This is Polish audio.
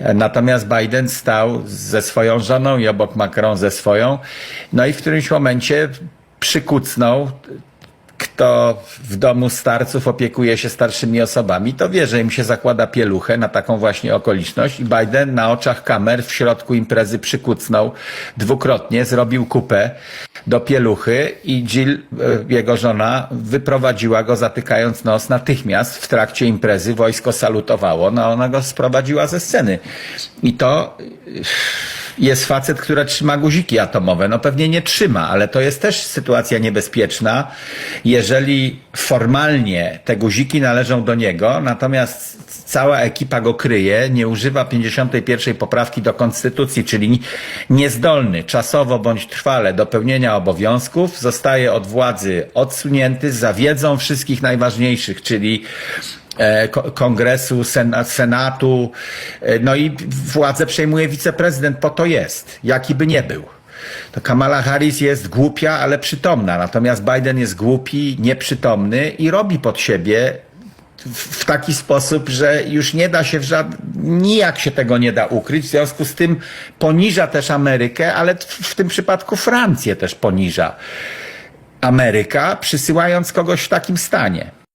Natomiast Biden stał ze swoją żoną i obok Macron ze swoją. No i w którymś momencie przykucnął kto w domu starców opiekuje się starszymi osobami, to wie, że im się zakłada pieluchę na taką właśnie okoliczność i Biden na oczach kamer w środku imprezy przykucnął dwukrotnie, zrobił kupę do pieluchy i Jill, e, jego żona, wyprowadziła go zatykając nos natychmiast w trakcie imprezy. Wojsko salutowało, no ona go sprowadziła ze sceny. I to jest facet, który trzyma guziki atomowe. No pewnie nie trzyma, ale to jest też sytuacja niebezpieczna, jeżeli formalnie te guziki należą do niego, natomiast cała ekipa go kryje, nie używa 51 poprawki do konstytucji, czyli niezdolny czasowo bądź trwale do pełnienia obowiązków, zostaje od władzy odsunięty za wiedzą wszystkich najważniejszych, czyli kongresu, sena- senatu, e, no i władzę przejmuje wiceprezydent, po to jest, jaki by nie był. To Kamala Harris jest głupia, ale przytomna, natomiast Biden jest głupi, nieprzytomny i robi pod siebie w, taki sposób, że już nie da się w żad... nijak się tego nie da ukryć, w związku z tym poniża też Amerykę, ale w tym przypadku Francję też poniża Ameryka, przysyłając kogoś w takim stanie.